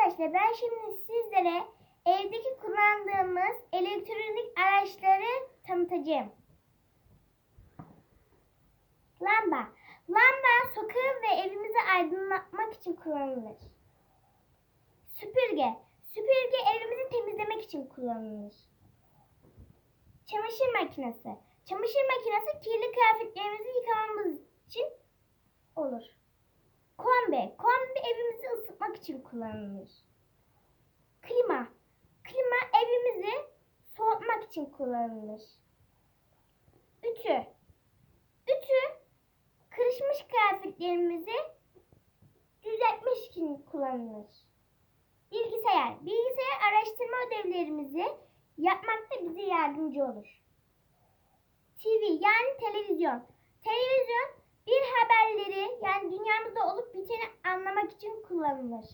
Arkadaşlar ben şimdi sizlere evdeki kullandığımız elektronik araçları tanıtacağım. Lamba. Lamba sokağı ve evimizi aydınlatmak için kullanılır. Süpürge. Süpürge evimizi temizlemek için kullanılır. Çamaşır makinesi. Çamaşır makinesi kirli kıyafetlerimizi yıkamamız için olur. Kombi. Kombi evimizi ısıtmak için kullanılır. Klima. Klima evimizi soğutmak için kullanılır. Ütü. Ütü kırışmış kıyafetlerimizi düzeltmek için kullanılır. Bilgisayar. Bilgisayar araştırma ödevlerimizi yapmakta bize yardımcı olur. TV yani televizyon. Televizyon kullanılır.